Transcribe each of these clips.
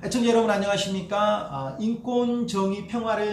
애청자 여러분 안녕하십니까? 아, 인권, 정의, 평화를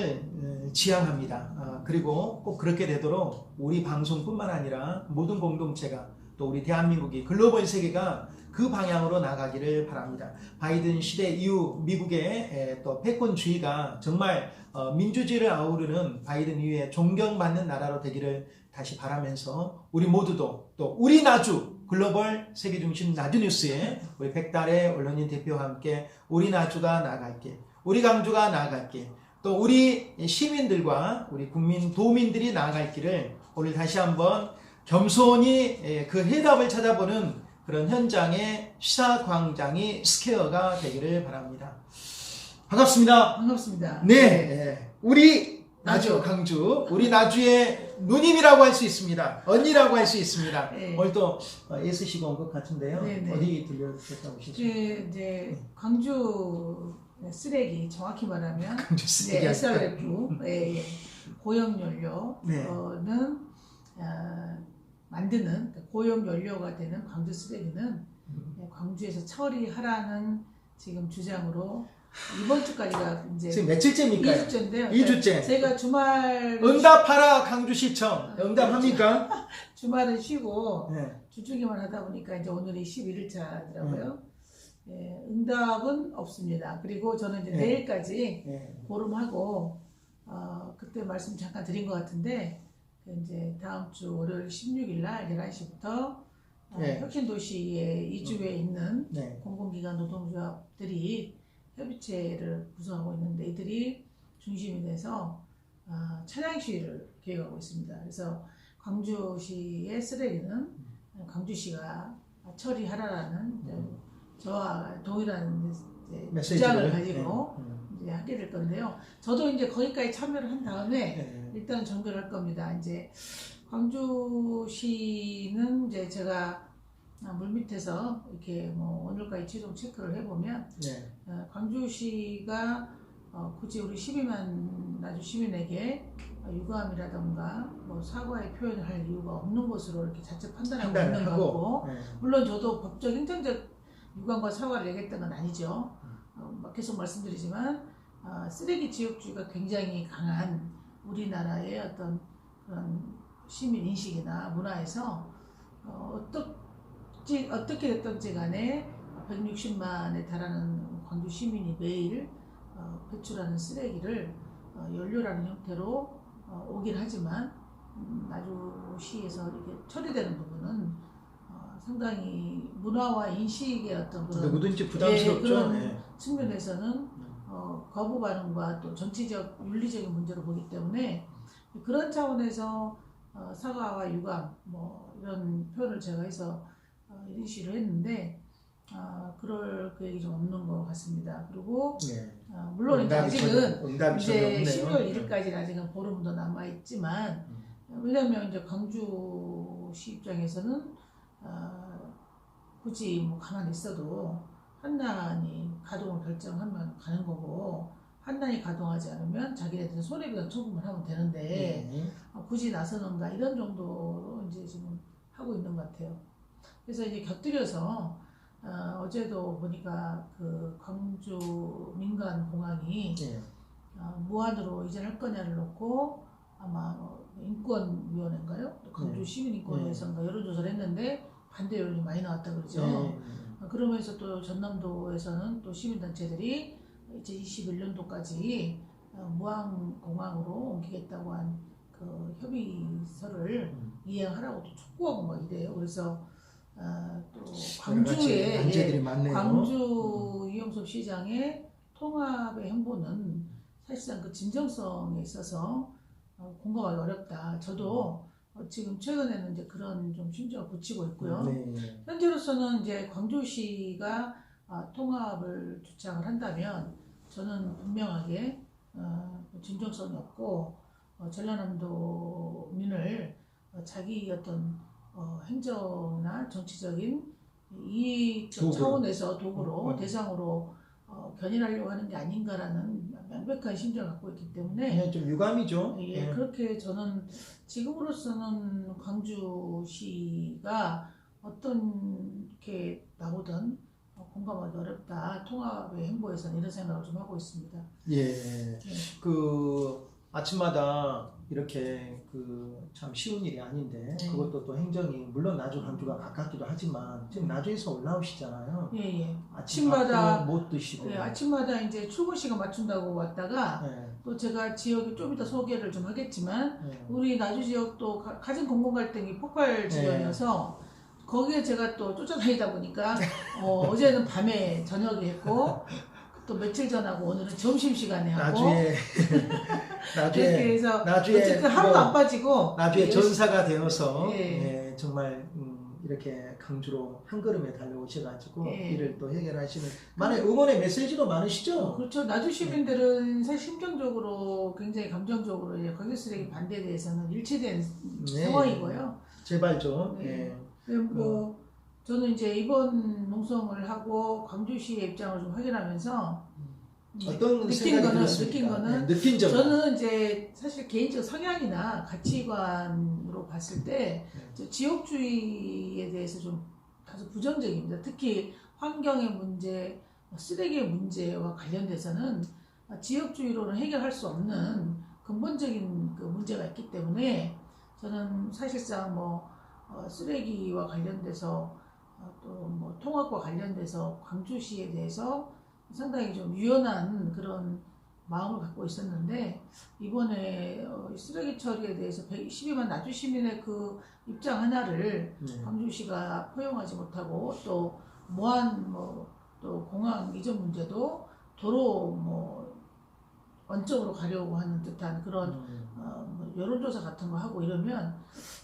에, 지향합니다. 아, 그리고 꼭 그렇게 되도록 우리 방송뿐만 아니라 모든 공동체가 또 우리 대한민국이 글로벌 세계가 그 방향으로 나가기를 바랍니다. 바이든 시대 이후 미국의 에, 또 패권주의가 정말 어, 민주주의를 아우르는 바이든 이후에 존경받는 나라로 되기를 다시 바라면서 우리 모두도 또 우리 나주 글로벌 세계 중심 나주 뉴스에 우리 백달의 언론인 대표와 함께 우리 나주가 나아갈게 우리 강주가 나아갈게 또 우리 시민들과 우리 국민 도민들이 나아갈 길을 오늘 다시 한번 겸손히 예, 그 해답을 찾아보는 그런 현장의 시사 광장이 스퀘어가 되기를 바랍니다. 반갑습니다. 반갑습니다. 네, 예. 우리 나주. 강주 우리 나주의 누님이라고 할 수 있습니다. 언니라고 할 수 있습니다. 네. 오늘 또 어, 애쓰시고 온 것 같은데요. 네, 네. 어디 들려주셨다 오시죠? 그 이제 광주 쓰레기 정확히 말하면 강주 쓰레기 네. SRF 예, 예. 고용 네. 연료는 아, 만드는 고용 연료가 되는 광주 쓰레기는 음. 예, 광주에서 처리하라는 지금 주장으로 이번 주까지가 이제 지금 며칠째입니까? 2주째인데요. 2주째. 제가 주말 응답하라 강주시청 응답합니까? 주말은 쉬고 네. 주중에만 하다 보니까 이제 오늘이 11일차더라고요. 음. 예, 응답은 없습니다. 그리고 저는 이제 네. 내일까지 네. 보름하고 어, 그때 말씀 잠깐 드린 것 같은데 그 이제 다음 주 월요일 16일 날 11시부터 어, 네. 혁신도시에 이주해 있는 네. 공공기관 노동조합들이 협의체를 구성하고 있는데 이들이 중심이 돼서 어, 차량 시위를 계획하고 있습니다. 그래서 광주시의 쓰레기는 광주시가 처리하라라는 음. 저와 동일한 주장을 가지고 네. 이제 하게 될 건데요. 저도 이제 거기까지 참여를 한 다음에 네. 일단 전결할 겁니다. 이제 광주시는 이제 제가 아, 물 밑에서 이렇게 뭐 오늘까지 최종 체크를 해보면 네. 어, 광주시가 어, 굳이 우리 12만 나주 시민에게 어, 유감이라던가 뭐 사과의 표현을 할 이유가 없는 것으로 이렇게 자체 판단하고 있는 판단을 것 하고 같고 네. 물론 저도 법적 행정적 유감과 사과를 얘기했던 건 아니죠. 어, 막 계속 말씀드리지만 어, 쓰레기 지역주의가 굉장히 강한 우리나라의 어떤 그런 시민 인식이나 문화에서 어, 어 떻게 어떻게 됐든지 간에 160만에 달하는 광주 시민이 매일 어, 배출하는 쓰레기를 어, 연료라는 형태로 어, 오긴 하지만 음, 나주시에서 이렇게 처리되는 부분은 어, 상당히 문화와 인식의 어떤 그런 누구든지 부담스럽죠. 예, 그런 네. 측면에서는 어, 거부 반응과 또 정치적 윤리적인 문제로 보기 때문에 그런 차원에서 어, 사과와 유감 뭐 이런 표현을 제가 해서 어, 이런 시를 했는데 아, 그럴 계획이 좀 없는 것 같습니다. 그리고 네. 어, 물론 이제 아직은 전혀- 응답이 이제 전혀 12월 없네요. 1일까지는 아직은 보름도 남아 있지만 음. 왜냐하면 이제 광주시 입장에서는 어, 굳이 뭐 가만히 있어도 한난이 가동을 결정하면 가는 거고 한난이 가동하지 않으면 자기네들은 손해배상 청구만 하면 되는데 네. 어, 굳이 나서는가 이런 정도로 이제 지금 하고 있는 것 같아요. 그래서 이제 곁들여서 어, 어제도 보니까 그 광주 민간 공항이 네. 어, 무한으로 이전할 거냐를 놓고 아마 뭐 인권위원회인가요? 또 광주 네. 시민인권위에서인가 여론조사를 했는데 반대 여론이 많이 나왔다 그러죠. 네. 어, 그러면서 또 전남도에서는 또 시민단체들이 2021년도까지 어, 무항공항으로 옮기겠다고 한 그 협의서를 음. 이행하라고 또 촉구하고 막 이래요. 그래서 어, 또 광주에 예, 많네요. 광주 이용섭 시장의 통합의 행보는 사실상 그 진정성에 있어서 어, 공감하기 어렵다. 저도 어, 지금 최근에는 이제 그런 좀 심정을 굳히고 있고요. 네. 현재로서는 이제 광주시가 아, 통합을 주창을 한다면 저는 분명하게 어, 진정성이 없고 어, 전라남도민을 어, 자기 어떤 어, 행정이나 정치적인 이익 도구로. 차원에서 도구로 음. 대상으로 어, 견인하려고 하는 게 아닌가라는 명백한 심정을 갖고 있기 때문에 그냥 좀 유감이죠. 예, 네. 그렇게 저는 지금으로서는 광주시가 어떤 이렇게 나오든 공감하기 어렵다. 통합의 행보에서는 이런 생각을 좀 하고 있습니다. 예. 네. 그 아침마다 이렇게 그 참 쉬운 일이 아닌데 네. 그것도 또 행정이 물론 나주 광주가 가깝기도 하지만 지금 나주에서 올라오시잖아요. 예, 예. 아침 아침마다- 못 드시고. 네, 아침마다 이제 출근 시간 맞춘다고 왔다가 네, 또 제가 지역이 좀 이따 소개를 좀 하겠지만 네. 우리 나주 지역도 가- 가진 공공 갈등이 폭발 지역이어서 거기에 제가 또 쫓아다니다 보니까 어, 어제는 밤에 저녁에 했고 또 며칠 전하고 오늘은 점심 시간에 하고 나주에 이렇게 나주에 해서 나주에 어쨌든 하루도 뭐 안 빠지고 나주에 예, 전사가 되어서 예. 예, 정말 음, 이렇게 강주로 한 걸음에 달려오셔가지고 예. 일을 또 해결하시는 많은 응원의 메시지도 어, 많으시죠? 그렇죠. 나주 시민들은 사실 심정적으로 굉장히 감정적으로 이제 관계 쓰레기 반대에 대해서는 일치된 네. 상황이고요. 제발 좀 네. 예. 네, 뭐 저는 이제 이번 농성을 하고 광주시의 입장을 좀 확인하면서 이제 어떤 느낀 생각이 거는 들었습니까? 느낀 거는 네, 느낀 점 저는 이제 사실 개인적 성향이나 가치관으로 봤을 때 네. 저 지역주의에 대해서 좀 다소 부정적입니다. 특히 환경의 문제, 뭐 쓰레기의 문제와 관련돼서는 지역주의로는 해결할 수 없는 근본적인 그 문제가 있기 때문에 저는 사실상 뭐 어, 쓰레기와 관련돼서 어, 또 뭐 통합과 관련돼서 광주시에 대해서 상당히 좀 유연한 그런 마음을 갖고 있었는데 이번에 어, 이 쓰레기 처리에 대해서 112만 나주 시민의 그 입장 하나를 네. 광주시가 포용하지 못하고 또 무한 뭐또 공항 이전 문제도 도로 뭐 원점으로 가려고 하는 듯한 그런 음, 어, 뭐 여론조사 같은 거 하고 이러면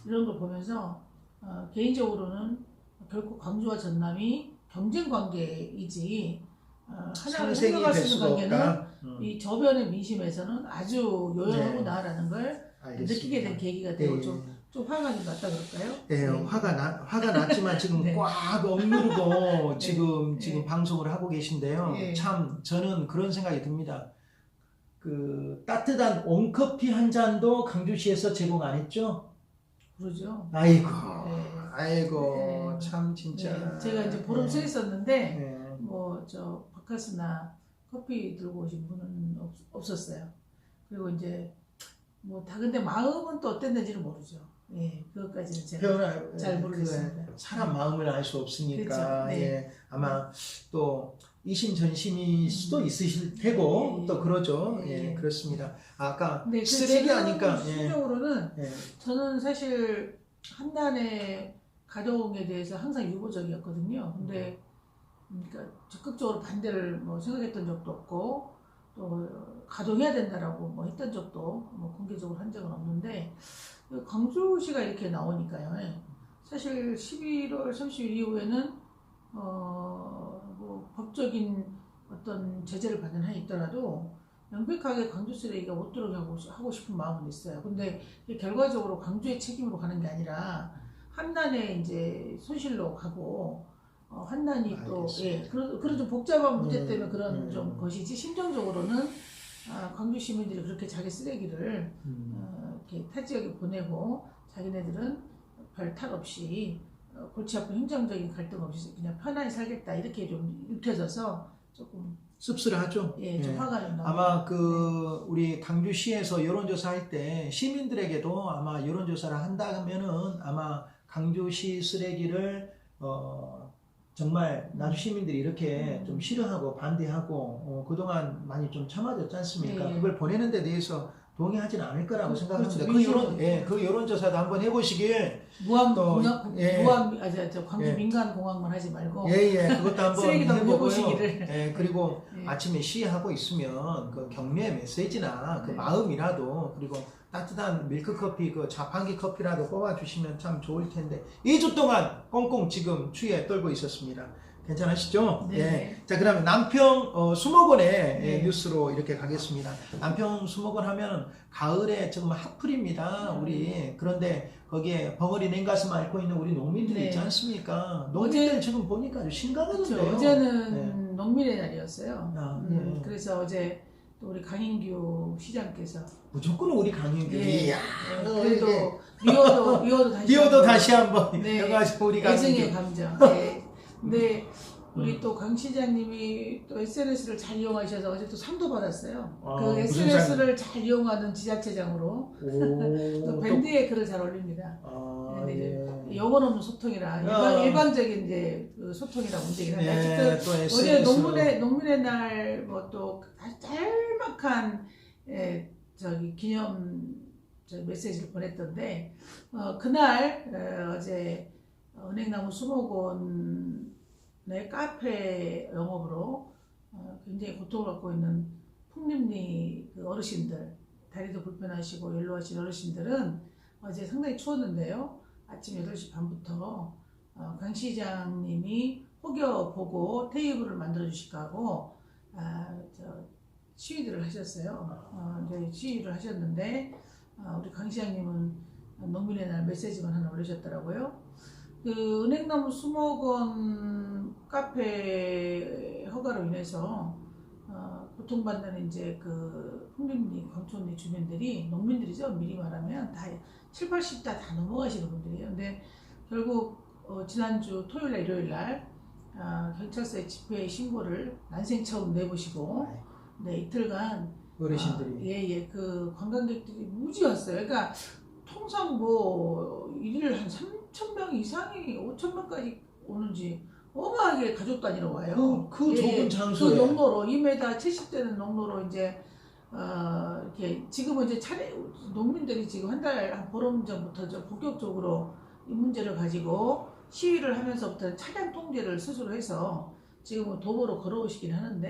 이런 걸 보면서 어, 개인적으로는 결국 광주와 전남이 경쟁 관계이지 어, 하나를 상생이 생각할 될수 있는 관계는. 음, 이 저변의 민심에서는 아주 네. 요연하구나라는 걸 알겠습니다. 느끼게 된 계기가 되고 예. 좀, 좀 화가 좀 났다 그럴까요? 예, 네. 화가 나 화가 났지만 지금 네. 꽉 억누르고 네. 지금 네. 지금 방송을 하고 계신데요. 네. 참 저는 그런 생각이 듭니다. 그 따뜻한 온커피 한 잔도 강주시에서 제공 안 했죠? 그러죠. 아이고, 네. 아이고 네. 참 진짜. 네, 제가 이제 보름 서 네. 있었는데 네. 뭐 저 바카스나 커피 들고 오신 분은 없, 없었어요. 그리고 이제 뭐 다 근데 마음은 또 어땠는지는 모르죠. 예, 그것까지는 제가 표현할 잘그 모르겠습니다. 사람 마음을 알 수 없으니까 그렇죠. 네. 예, 아마 또 이심전심일 수도 있으실 테고 예, 예. 또 그러죠. 예, 예, 예. 그렇습니다. 아까 네, 그 쓰레기 지금 하니까 예, 순정으로는 예. 저는 사실 한단의 가동에 대해서 항상 유보적이었거든요. 근데 음, 그러니까 적극적으로 반대를 뭐 생각했던 적도 없고 또 가동해야 된다라고 뭐 했던 적도 뭐 공개적으로 한 적은 없는데 그 광주시가 이렇게 나오니까요. 예. 사실 11월 30일 이후에는 어뭐 법적인 어떤 제재를 받는 한이 있더라도 명백하게 광주 쓰레기가 못 들어오게 하고, 하고 싶은 마음은 있어요. 근데 결과적으로 광주의 책임으로 가는 게 아니라 한단의 이제 손실로 가고 어, 한단이 또 예. 그런 그런 좀 복잡한 문제 음, 때문에 그런 음. 좀 것이지 심정적으로는 아, 광주 시민들이 그렇게 자기 쓰레기를 음. 어, 이렇게 타 지역에 보내고 자기네들은 별 탈 없이 어, 골치 아픈 행정적인 갈등 없이 그냥 편안히 살겠다 이렇게 좀 읽혀져서 조금 씁쓸하죠. 예, 좀 예. 화가 좀 나요. 아마 그 우리 강주시에서 여론조사 할 때 시민들에게도 아마 여론조사를 한다면은 아마 강주시 쓰레기를 어 정말 나주 시민들이 이렇게 음. 좀 싫어하고 반대하고 어, 그동안 많이 좀 참아졌지 않습니까? 예. 그걸 보내는 데 대해서 동의하지는 않을 거라고 그- 생각합니다. 그렇죠. 그 여론, 예, 그 여론조사도 한번 해보시길 무한 또, 공항 예. 무한 아, 저, 저 광주 예. 민간 공항만 하지 말고 예, 예, 그것도 한번 해보고요. 예, 그리고 예. 아침에 시하고 있으면 그 격려의 메시지나 그 네. 마음이라도 그리고 따뜻한 밀크 커피 그 자판기 커피라도 뽑아 주시면 참 좋을 텐데 2주 동안 꽁꽁 지금 추위에 떨고 있었습니다. 괜찮으시죠? 네. 예. 자, 그러면 남평 어, 수목원의 네. 예, 뉴스로 이렇게 가겠습니다. 남평 수목원 하면 가을에 정말 핫플입니다. 음. 우리 그런데 거기에 벙어리 냉가슴 앓고 있는 우리 농민들이 네. 있지 않습니까? 농민들 어제- 지금 보니까. 그렇죠. 어제는 네. 농민의 날이었어요. 아, 음, 예. 그래서 어제 또 우리 강인규 시장께서 무조건 우리 강인균이 예, 야, 예, 어, 그래도 미워도 미워도 다시 한번 다시 한번 네. 여가지고 우리 애증의 강인균 감정. 네. 근데 우리 음. 또강 시장님이 또 SNS를 잘 이용하셔서 어제 또 상도 받았어요. 아, 그 무슨 SNS를 잘 이용하는 지자체장으로 오, 또 밴드에 글을 잘 올립니다. 아, 네, 예. 영혼 없는 소통이라 일반, 아. 일반적인 이제 그 소통이라 문제긴 한데 예, 어쨌든 또 어제 SNS 로. 농민의 농민의 날 뭐 또 짤막한 에, 저기 기념 저 메시지를 보냈던데 어, 그날 어, 어제 은행나무 수목원 의 카페 영업으로 어, 굉장히 고통을 받고 있는 풍림리 그 어르신들 다리도 불편하시고 연로하신 어르신들은 어제 상당히 추웠는데요 아침 8시 반부터 어, 강 시장님이 혹여 보고 테이블을 만들어 주실까 하고 아, 저 시위들을 하셨어요. 어, 이제 시위를 하셨는데 어, 우리 강 시장님은 농민의 날 메시지만 하나 올리셨더라고요. 그 은행나무 수목원 카페 허가로 인해서 어, 고통받는 이제 그 풍림리 광촌리 주민들이 농민들이죠 미리 말하면 다 7, 80다 다 넘어가시는 분들이에요. 근데 결국 어, 지난주 토요일 날 일요일 날 아, 경찰서에 집회 신고를 난생 처음 내보시고 네 이틀간 어르신들이 예예 그 관광객들이 무지 왔어요. 그러니까 통상 뭐 일일 한 3천 명 이상이 5천 명까지 오는지 어마하게 가족 단위로 와요. 그, 그 예, 예. 좁은 그 장소에 농로로 2m 70대는 농로로 이제 어 이렇게 지금은 이제 차례 농민들이 지금 한 달 한 보름 전부터 저 본격적으로 이 문제를 가지고 시위를 하면서부터 차량 통제를 스스로 해서 지금은 도보로 걸어오시긴 하는데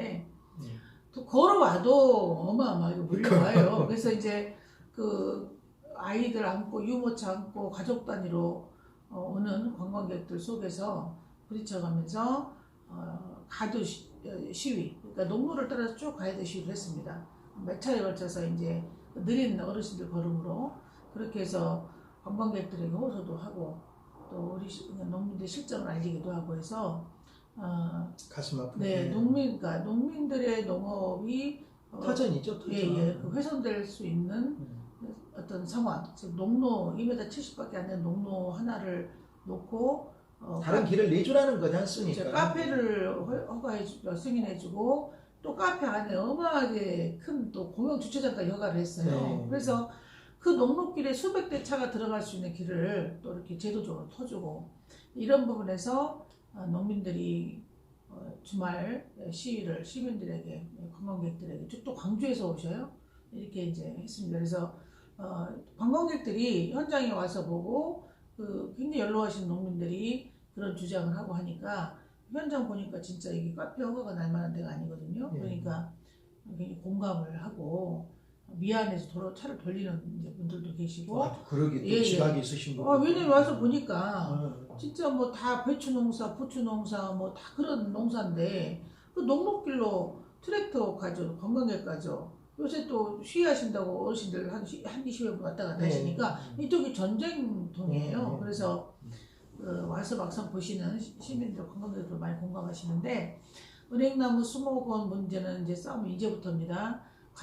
예. 또 걸어와도 어마어마하게 몰려와요. 그래서 이제 그 아이들 안고 유모차 안고 가족 단위로 어, 오는 관광객들 속에서 부딪혀가면서 어, 가두 시, 어, 시위, 그러니까 농로를 따라서 쭉 가야돼 시위를 했습니다. 몇 차례 걸쳐서 이제 느린 어르신들 걸음으로 그렇게 해서 관광객들에게 호소도 하고 또 우리 시- 농민들 실정을 알리기도 하고 해서 어, 가슴 아프게 네 농민, 그러니까 농민들의 농업이 어, 터전이죠 터전 예, 예, 그 훼손될 수 있는 음. 어떤 상황, 즉 농로 2m 70밖에 안 되는 농로 하나를 놓고 어, 다른 길을 내주라는 거지 이제 않습니까? 카페를 허- 허가해주고 승인해주고 또 카페 안에 어마하게 큰 또 공영 주차장까지 허가를 했어요. 네. 그래서 그 농로길에 수백 대 차가 들어갈 수 있는 길을 또 이렇게 제도적으로 터주고 이런 부분에서 어, 농민들이 어, 주말 시위를 시민들에게 관광객들에게 쭉 또 광주에서 오셔요. 이렇게 이제 했습니다. 그래서 어, 관광객들이 현장에 와서 보고 그 굉장히 연로하신 농민들이 그런 주장을 하고 하니까 현장 보니까 진짜 이게 카페 허가가 날 만한 데가 아니거든요. 예. 그러니까 굉장히 공감을 하고 미안해서 도로 차를 돌리는 이제 분들도 계시고 아, 그러기 또 예, 예. 지각이 있으신 분 아, 왜냐면 와서 보니까 어. 진짜 뭐 다 배추 농사, 부추 농사 뭐 다 그런 농사인데 그 농목길로 트랙터 가죠, 관광객 가죠. 요새 또 시위하신다고 어르신들 한, 시- 한 20여 분 왔다 갔다 네. 하시니까 이쪽이 전쟁통이에요. 네, 네. 그래서 그 와서 막상 보시는 시- 시민들, 관광객들 많이 공감하시는데 은행나무 수목원 문제는 이제 싸움이 이제부터입니다.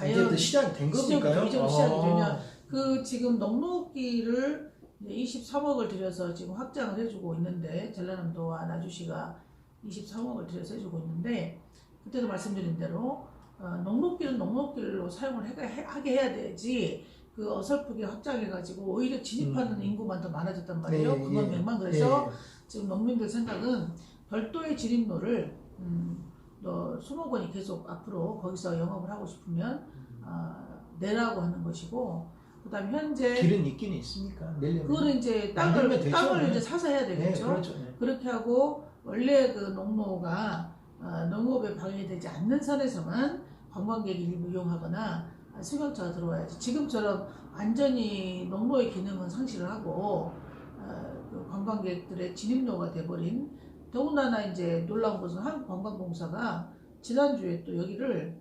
이제부터 시작이 된 겁니까요? 이제부터 시작이 아. 되면 그 지금 넉넉기를 23억을 들여서 지금 확장을 해주고 있는데 전라남도와 나주시가 23억을 들여서 해주고 있는데 그때도 말씀드린 대로 어, 넉넉기는 넉넉기로 사용을 해, 해- 하게 해야 되지 그 어설프게 확장해가지고 오히려 진입하는 음. 인구만 더 많아졌단 말이에요. 네, 그건 예. 맥만 그래서 예. 지금 농민들 생각은 별도의 진입로를 음, 너 수목원이 계속 앞으로 거기서 영업을 하고 싶으면 아, 내라고 하는 것이고 그다음 에 현재 길은 있긴 있습니까? 내려면 그거는 이제 땅을 되죠. 땅을 네. 이제 사서 해야 네, 되겠죠. 그렇죠. 네. 그렇게 하고 원래 그 농로가 어, 농업에 방해되지 않는 선에서만 관광객이 일부 이용하거나 승용차가 들어와야지. 지금처럼 완전히 농로의 기능은 상실을 하고 어, 그 관광객들의 진입로가 돼버린 더군다나 이제 놀라운 것은 한국관광공사가 지난주에 또 여기를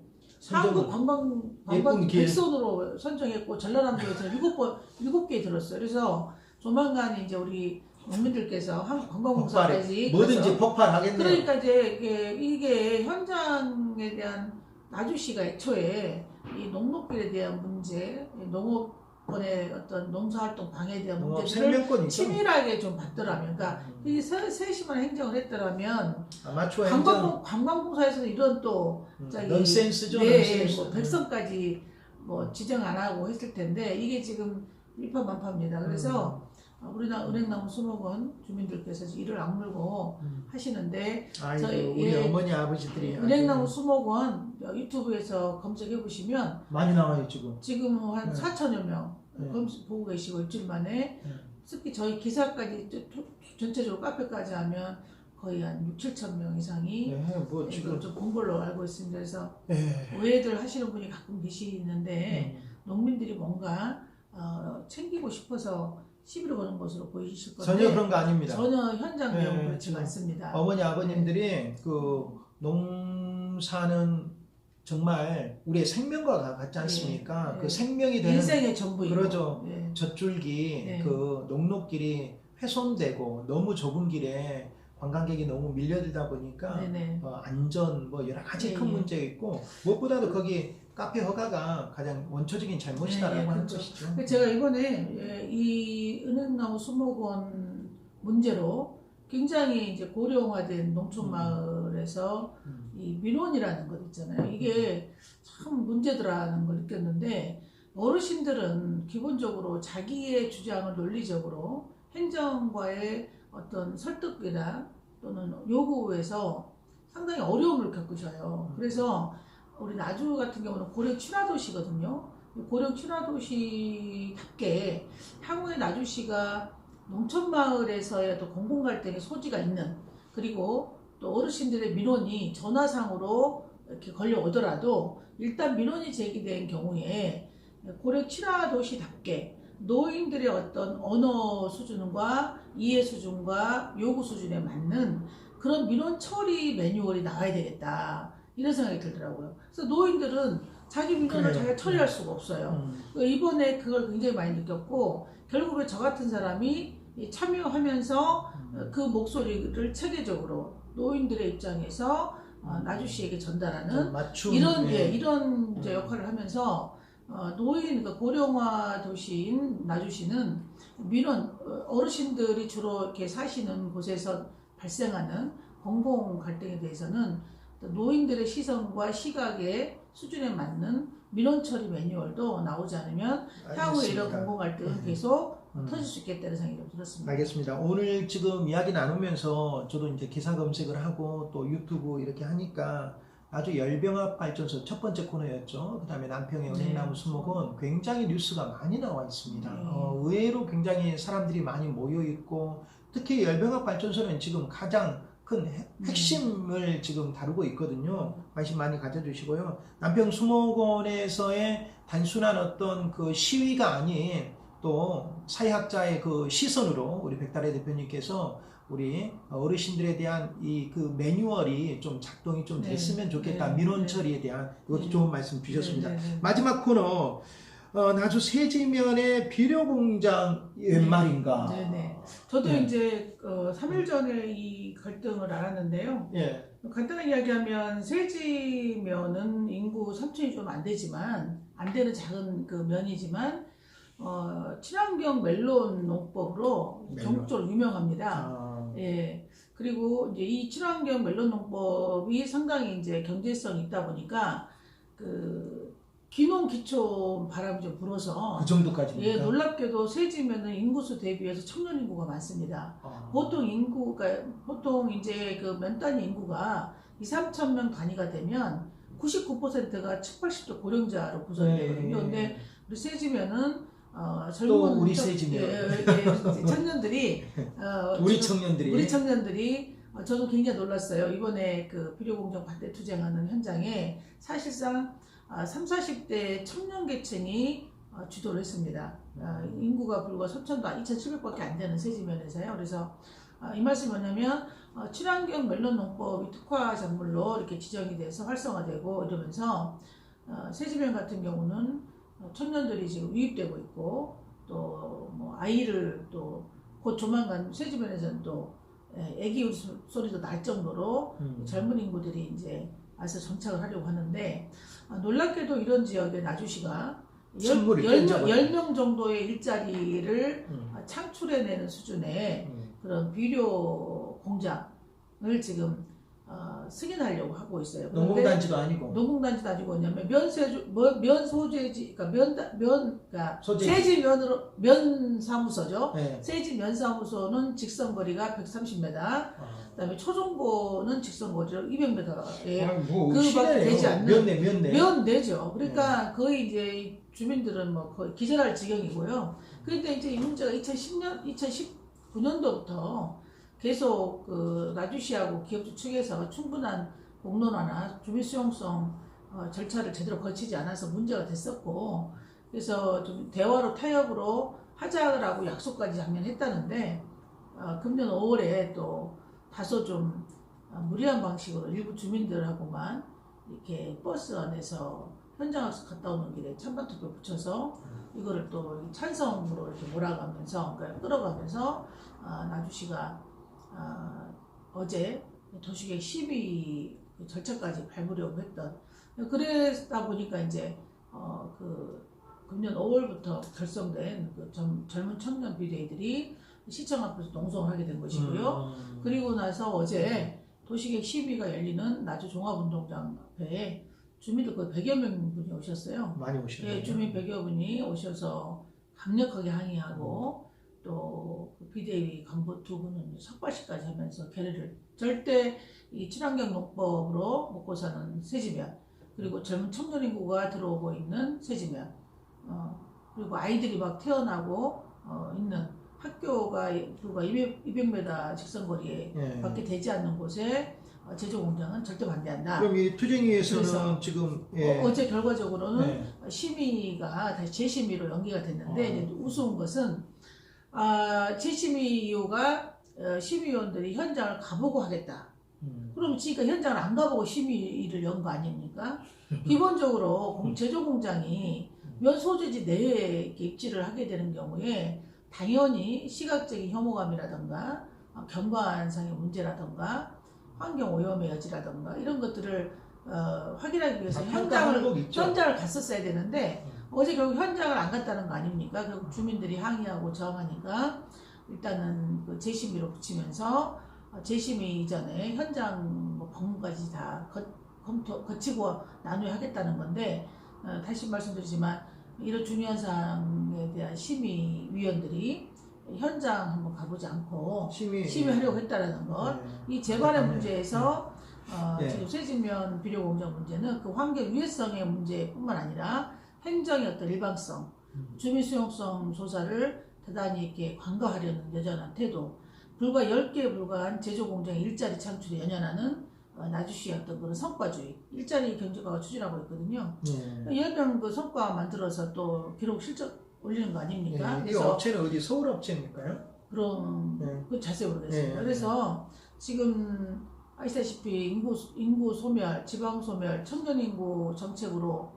한국 선정을 관광. 백선으로 선정했고 전라남도에서 일곱 번 일곱 개 들었어요. 그래서 조만간 이제 우리 농민들께서 한국 관광공사까지 뭐든지 폭발하겠네요. 그러니까 이제 이게, 이게 현장에 대한 나주시가 애초에 이 농목길에 대한 문제, 이 농업 번에 어떤 농사활동 방해에 대한 농업 생명권이죠. 치밀하게 좀 봤더라면, 그러니까 음. 이 세- 세심한 행정을 했더라면 아마추어 행정 관광 관광공사에서는 이런 또 음, 저기 넌센스죠. 네, 넌센스. 뭐 백성까지 뭐 지정 안 하고 했을 텐데 이게 지금 일파만파입니다. 그래서 어, 우리나 은행나무 수목원 주민들께서 이를 악물고 음. 하시는데 아이고 저희, 우리 예, 어머니 아버지들이 은행나무 아주 수목원 유튜브에서 검색해 보시면 많이 나와요 지금. 지금 한 네. 4천여 명 네. 검색 보고 계시고 일주일 만에 네. 특히 저희 기사까지 전체적으로 카페까지 하면 거의 한 6, 7천 명 이상이 네, 뭐 지금 좀본 걸로 알고 있습니다. 그래서 예. 오해들 하시는 분이 가끔 계시는데 음. 농민들이 뭔가 어, 챙기고 싶어서 시비를 거는 것으로 보이실 건데 전혀 그런 거 아닙니다. 전혀 현장 네, 내용 그렇지 지금 않습니다. 어머니 아버님들이 그 농사는 정말 우리의 생명과 같지 않습니까? 네. 그 생명이 되는 인생의 전부이고 그러죠. 예. 젖줄기 네. 그 농로길이 훼손되고 너무 좁은 길에 관광객이 너무 밀려들다 보니까. 어, 안전 뭐 여러 가지 예, 큰 예. 문제가 있고 무엇보다도 거기 카페 허가가 가장 원초적인 잘못이다라고 예, 예, 하는 그렇죠. 것이죠. 그 제가 이번에 예, 이 은행나무 수목원 문제로 굉장히 이제 고령화된 농촌 마을에서 음. 이 민원이라는 것 있잖아요. 이게 참 문제더라는 걸 느꼈는데 어르신들은 기본적으로 자기의 주장을 논리적으로 행정과의 어떤 설득이나 또는 요구에서 상당히 어려움을 겪으셔요. 그래서 우리 나주 같은 경우는 고령 친화도시거든요. 고령 친화도시답게 향후에 나주시가 농촌마을에서의 공공갈등의 소지가 있는 그리고 또 어르신들의 민원이 전화상으로 이렇게 걸려오더라도 일단 민원이 제기된 경우에 고령 친화도시답게 노인들의 어떤 언어 수준과 이해 수준과 요구 수준에 맞는 그런 민원 처리 매뉴얼이 나와야 되겠다 이런 생각이 들더라고요. 그래서 노인들은 자기 그래요. 자기가 처리할 수가 없어요. 음. 그 이번에 그걸 굉장히 많이 느꼈고 결국에 저 같은 사람이 이 참여하면서 어, 그 목소리를 체계적으로 노인들의 입장에서 어, 나주시에게 전달하는 좀 맞춤 이런 예. 예, 이런 이제 역할을 하면서 어, 노인 그 고령화 도시인 나주시는 민원 어, 어르신들이 주로 이렇게 사시는 곳에서 발생하는 공공 갈등에 대해서는 또 노인들의 시선과 시각의 수준에 맞는 민원 처리 매뉴얼도 나오지 않으면 향후에 이런 알겠습니다. 공공 갈등은 음. 계속 음. 터질 수 있겠다는 생각이 좀 들었습니다. 알겠습니다. 오늘 지금 이야기 나누면서 저도 이제 기사 검색을 하고 또 유튜브 이렇게 하니까 아주 열병합 발전소 첫 번째 코너였죠. 그 다음에 남평의 네. 은행나무 수목은 굉장히 뉴스가 많이 나와 있습니다. 네. 어, 의외로 굉장히 사람들이 많이 모여 있고 특히 열병합 발전소는 지금 가장 큰 핵- 네. 핵심을 지금 다루고 있거든요. 관심 많이 가져주시고요. 남평 수목원에서의 단순한 어떤 그 시위가 아닌 또 사회학자의 그 시선으로 우리 백달의 대표님께서 우리 어르신들에 대한 이 그 매뉴얼이 좀 작동이 좀 네. 됐으면 좋겠다. 네. 민원 네. 처리에 대한 이것도 네. 좋은 말씀 주셨습니다. 마지막 코너 어, 나주 세지면의 비료 공장 웬 말인가? 네 네. 저도 네. 이제 어, 3일 전에 이 갈등을 알았는데요. 예. 간단하게 이야기하면 세지면은 인구 3천이 좀 안 되지만 안 되는 작은 그 면이지만 어, 친환경 멜론 농법으로 멜론. 전국적으로 유명합니다. 아, 예. 그리고 이제 이 친환경 멜론 농법이 상당히 이제 경제성이 있다 보니까 그 기농 기촌 바람이 좀 불어서 그 정도까지입니까? 예, 놀랍게도 세지면은 인구수 대비해서 청년 인구가 많습니다. 아, 보통 인구가 보통 이제 그 면 단위 인구가 2, 3천 명 단위가 되면 99%가 7, 80대 고령자로 구성되거든요. 네. 근데 우리 세지면은 어, 젊은 또 우리 청- 세지면. 예, 예, 예, 청년들이 어, 우리 청년들이 우리 청년들이 어, 저도 굉장히 놀랐어요. 이번에 그 비료공정 반대 투쟁하는 현장에 사실상 아, 3, 40대 청년 계층이 어, 주도를 했습니다. 아, 인구가 불과 3천도 2,700밖에 안 되는 세지면에서요. 그래서 아, 이 말씀이 뭐냐면 어, 친환경 멜론 농법이 특화 작물로 이렇게 지정이 돼서 활성화되고 이러면서 어, 세지면 같은 경우는 어, 청년들이 지금 유입되고 있고 또 뭐 아이를 또 곧 조만간 세지면에서는 또 예, 애기 울소리도 날 정도로 음. 젊은 인구들이 이제 와서 정착을 하려고 하는데 아, 놀랍게도 이런 지역에 나주시가 선물이 10, 던져버려. 10명 정도의 일자리를 음. 창출해내는 수준의 음. 그런 비료 공장을 지금 어, 승인하려고 하고 있어요. 농공단지도 아니고 농공단지도 아니고 뭐냐면 면세주 뭐, 면 소재지 그러니까 면, 면 그러니까 소재지. 세지 면으로 면 사무소죠. 네. 세지 면 사무소는 직선 거리가 130m. 아. 그다음에 초정고는 직선 거리로 200m에 아, 뭐 시내네요. 되지 않는 면내 면내 면 되죠. 네. 그러니까 거의 이제 주민들은 뭐 거의 기절할 지경이고요. 그런데 이제 이 문제가 2010년, 2019년도부터 계속 그 나주시하고 기업주 측에서 충분한 공론화나 주민 수용성 어, 절차를 제대로 거치지 않아서 문제가 됐었고 그래서 좀 대화로 타협으로 하자라고 약속까지 작년 했다는데 어, 금년 5월에 또 다소 좀 어, 무리한 방식으로 일부 주민들하고만 이렇게 버스 안에서 현장 학습 갔다 오는 길에 찬반 투표 붙여서 이거를 또 찬성으로 이렇게 몰아가면서 그러니까 끌어가면서 아, 나주시가 아, 어제 도시계획 12 절차까지 밟으려고 했던 그러다 보니까 이제 어, 그 금년 5월부터 결성된 그 젊, 젊은 청년 비대위들이 시청 앞에서 농성을 하게 된 것이고요. 음. 그리고 나서 어제 도시계획 12가 열리는 나주 종합운동장 앞에 주민들 거의 100여 명 분이 오셨어요. 많이 오시네요. 예, 주민 100여 분이 오셔서 강력하게 항의하고 또그 비대위 간부 두 분은 삭발식까지 하면서 결의를 절대 이 친환경 농법으로 먹고 사는 새지면 그리고 젊은 청년 인구가 들어오고 있는 새지면 어, 그리고 아이들이 막 태어나고 어, 있는 학교가 불과 200, 200m 직선거리에 예. 밖에 되지 않는 곳에 어, 제조 공장은 절대 반대한다. 그럼 이 투쟁위에서는 지금 예. 어, 제 결과적으로는 네. 심의가 다시 재심의로 연기가 됐는데 어. 이제 우스운 것은 아, 재심의 이유가 어, 심의위원들이 현장을 가보고 하겠다. 음. 그럼 지금 현장을 안 가보고 심의를 연 거 아닙니까? 기본적으로 공- 제조 공장이 면 소재지 내에 입지를 하게 되는 경우에 당연히 시각적인 혐오감이라던가 어, 경관상의 문제라던가 환경 오염의 여지라던가 이런 것들을 어, 확인하기 위해서 다 현장을. 현장을 갔었어야 되는데 어제 결국 현장을 안 갔다는 거 아닙니까? 결국 주민들이 항의하고 저항하니까 일단은 그 재심의로 붙이면서 어, 재심의 이전에 현장 뭐 방문까지 다 거, 검토 거치고 나눠야 하겠다는 건데 어, 다시 말씀드리지만 이런 중요한 사항에 대한 심의위원들이 현장 한번 가보지 않고 심의 심의하려고 했다라는 것. 예. 이 재발의 네. 문제에서 어, 네. 지금 쇠지면 비료 공장 문제는 그 환경 유해성의 문제뿐만 아니라 행정의 어떤 일방성, 음. 주민 수용성 조사를 대단히 이렇게 관가하려는 여전한 태도, 불과 10개에 불과한 제조 공장의 일자리 창출에 연연하는 어, 나주시의 어떤 그런 성과주의, 일자리 경제가가 추진하고 있거든요. 예. 10명 그 성과 만들어서 또 기록 실적 올리는 거 아닙니까? 예. 이 업체는 어디 서울 업체입니까요? 그런 네. 그 자세히 모르겠습니다. 네. 그래서 지금 아시다시피 인구 인구 소멸, 지방 소멸, 청년 인구 정책으로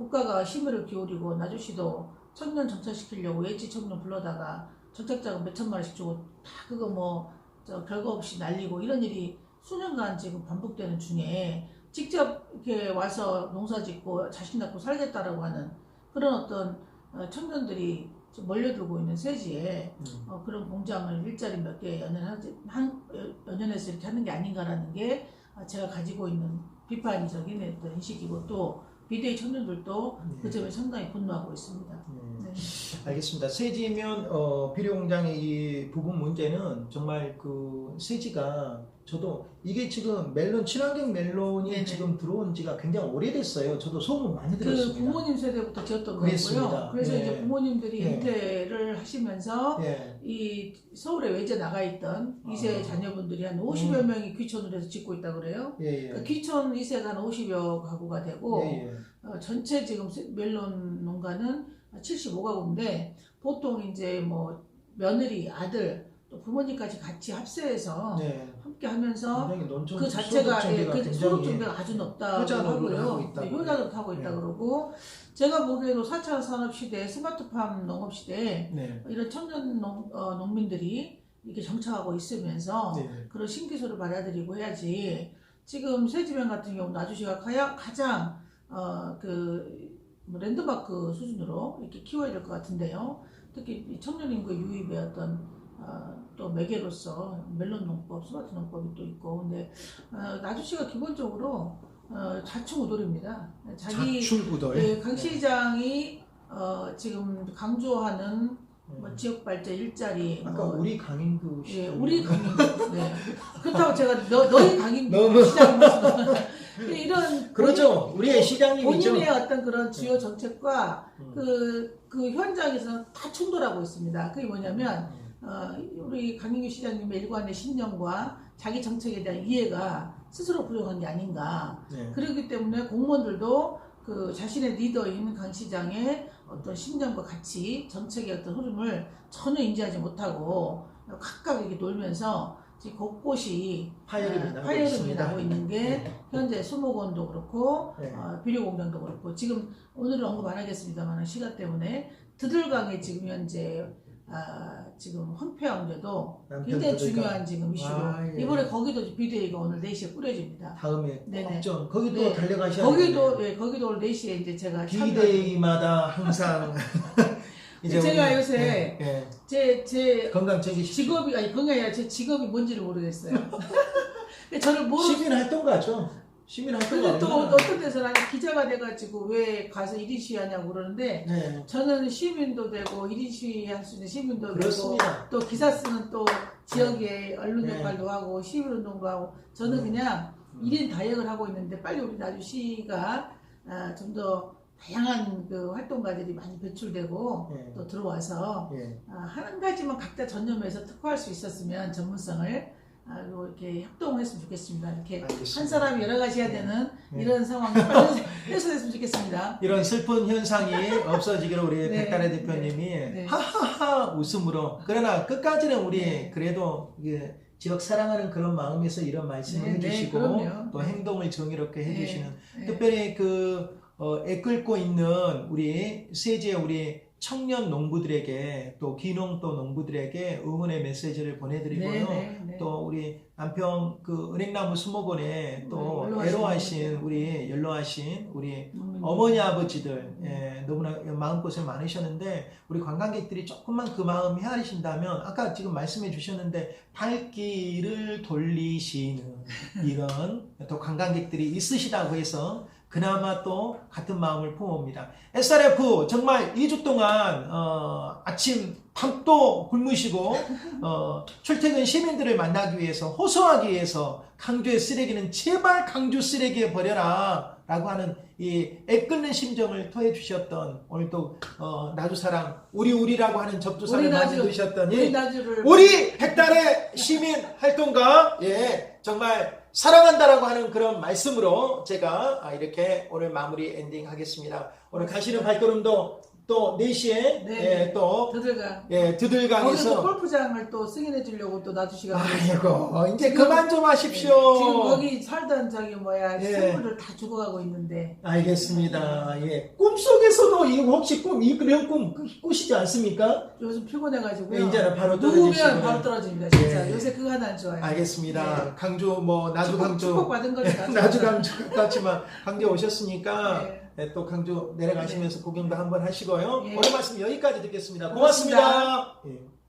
국가가 힘을 기울이고 나주시도 청년 정착시키려고 외지 청년 불러다가 정착자금 몇 천만 원씩 주고 다 그거 뭐 저 별거 없이 날리고 이런 일이 수년간 지금 반복되는 중에 직접 이렇게 와서 농사 짓고 자신 갖고 살겠다라고 하는 그런 어떤 어, 청년들이 지금 몰려들고 있는 세지에 음. 어, 그런 공장을 일자리 몇 개 연연하지 한 연연해서 이렇게 하는 게 아닌가라는 게 아, 제가 가지고 있는 비판적인 어떤 인식이고 또 비대위 청년들도 네. 그 점에 상당히 분노하고 있습니다. 예. 네. 알겠습니다. 세지면 어, 비료 공장의 이 부분 문제는 정말 그 세지가 저도 이게 지금 멜론 친환경 멜론이 네네. 지금 들어온 지가 굉장히 오래됐어요. 저도 소문 많이 그 들었습니다. 부모님 세대부터 지었던 그랬습니다. 거고요. 그래서 네. 이제 부모님들이 네. 은퇴를 하시면서 예. 이 서울에 외제 나가 있던 2세 아. 자녀분들이 한 50여 음. 명이 귀촌을 해서 짓고 있다 그래요. 예, 예. 그러니까 귀촌 2세가 한 50여 가구가 되고 예, 예. 어, 전체 지금 세- 멜론 농가는 75가구인데 보통 이제 뭐 며느리, 아들 또 부모님까지 같이 합세해서 네. 함께 하면서 그 자체가 소득 예, 그 소득 증대가 아주 높다고 하고요. 네, 효자 노릇 하고 있다 네. 그러고 제가 보기에도 4차 산업 시대, 스마트팜 농업 시대에 네. 이런 청년 농, 어, 농민들이 이렇게 정착하고 있으면서 네. 그런 신기술을 받아들이고 해야지 지금 세지면 같은 경우 나주시가 가야- 가장 어, 그뭐 랜드마크 수준으로 이렇게 키워야 될 것 같은데요. 특히 이 청년 인구 유입의 어떤 어, 또 매개로서 멜론 농법, 스마트 농법이 또 있고 근데 어, 나주시가 기본적으로 어, 좌충우돌입니다. 자기 자출구돌. 예, 강 시장이 어, 지금 강조하는 뭐 음. 지역 발전 일자리 아까 뭐, 우리 강인구 예, 시장. 우리 강인구. 네. 그렇다고 제가 너, 너희 강인구 시장 이런 그렇죠. 우리의 시장님이죠. 본인의 어떤 그런 주요 정책과 음. 그, 그 현장에서는 다 충돌하고 있습니다. 그게 뭐냐면 음. 어, 우리 강인규 시장님의 일관의 신념과 자기 정책에 대한 이해가 스스로 부족한 게 아닌가. 네. 그렇기 때문에 공무원들도 그 자신의 리더인 강 시장의 어떤 신념과 같이 정책의 어떤 흐름을 전혀 인지하지 못하고 각각 이렇게 놀면서 지금 곳곳이 파열음이 아, 나고 파열음이 있습니다. 나고 있는 게 네. 현재 수목원도 그렇고 네. 어, 비료공장도 그렇고 지금 오늘은 언급 안 하겠습니다만 시간 때문에 드들강에 지금 현재 아, 지금 황폐왕제도 남편 굉장히. 중요한 지금 이슈로 아, 예. 이번에 거기도 비대위가 오늘 4시에 꾸려집니다. 다음에. 걱정. 거기도 네. 달려가셔야 거기도. 예, 거기도 오늘 4시에 이제 제가 비대위마다 항상 제가 우리- 요새 네, 네. 제제 건강 챙기십시오. 직업이 아니 건강이 아니라 제 직업이 뭔지를 모르겠어요. 근데 저를 모르 시민 활동가죠. 시민 활동가. 근데 또 얼마나- 어떤 데서 나는 기자가 돼가지고 왜 가서 1인 시위 하냐고 그러는데 네. 저는 시민도 되고 1인 시위 할 수 있는 시민도 되고 그렇습니다. 또 기사 쓰는 또 지역의 언론 네. 역할도 하고 시민운동도 하고 저는 음. 그냥 음. 1인 다역을 하고 있는데 빨리 우리 나주 시가 아, 좀더 다양한 그 활동가들이 많이 배출되고 네. 또 들어와서 예. 아, 한 가지만 각자 전념해서 특화할 수 있었으면 전문성을 아, 로 이렇게 협동했으면 좋겠습니다. 이렇게 알겠습니다. 한 사람이 여러 가지 해야 되는 네. 이런 상황이 빨리 해소됐으면 좋겠습니다. 이런 슬픈 현상이 없어지기를 우리 네. 백달의 대표님이 네. 하하하 웃음으로 그러나 끝까지는 우리 네. 그래도 이게 지역 사랑하는 그런 마음에서 이런 말씀을 네, 네, 해주시고 그럼요. 또 행동을 정의롭게 네. 해주시는 네. 특별히 그 어, 애끓고 있는 우리 세제 우리 청년 농부들에게 또 기농 또 농부들에게 응원의 메시지를 보내드리고요. 네, 네. 또 우리 안평 그 은행나무 수목원에 또 네, 애로하신. 우리 연로하신 우리 음. 어머니 아버지들 예, 너무나 마음고생 많으셨는데 우리 관광객들이 조금만 그 마음 헤아리신다면 아까 지금 말씀해 주셨는데 발길을 돌리시는 이런 또 관광객들이 있으시다고 해서 그나마 또 같은 마음을 품어옵니다. SRF 정말 2주 동안 어, 아침 밤도 굶으시고 어, 출퇴근 시민들을 만나기 위해서 호소하기 위해서 강주의 쓰레기는 제발 강주 쓰레기에 버려라 라고 하는 이 애끓는 심정을 토해 주셨던 오늘 또 어, 나주사랑 우리 우리라고 하는 접두사를 우리 많이 넣으셨던 우리 우리 백달의 시민 활동가 예 정말 사랑한다라고 하는 그런 말씀으로 제가 아, 이렇게 오늘 마무리 엔딩 하겠습니다. 오늘 가시는 발걸음도 또 4시에 네. 예, 또 드들가 예, 거기서 또 드들강에서 골프장을 또 승인해 주려고 또 나주시가 아이고 이제 지금- 그만 좀 하십시오. 지금 거기 살던 저기 뭐야 예. 생물들 다 죽어가고 있는데 알겠습니다. 예. 꿈속에서도 이 혹시 꿈 이런 꿈 꾸- 꾸시지 않습니까? 요즘 피곤해가지고요. 네, 이제는 바로 떨어지시고요. 바로 떨어집니다. 진짜 예. 요새 그거 하나 안 좋아요. 알겠습니다. 강주 뭐 나주 축복, 강주 축복 받은 거니까. 나주 강주 같지만 강주 오셨으니까 네. 네, 또 강주 내려가시면서 구경도 한번 하시고요. 예. 오늘 말씀 여기까지 듣겠습니다. 고맙습니다. 고맙습니다. 예.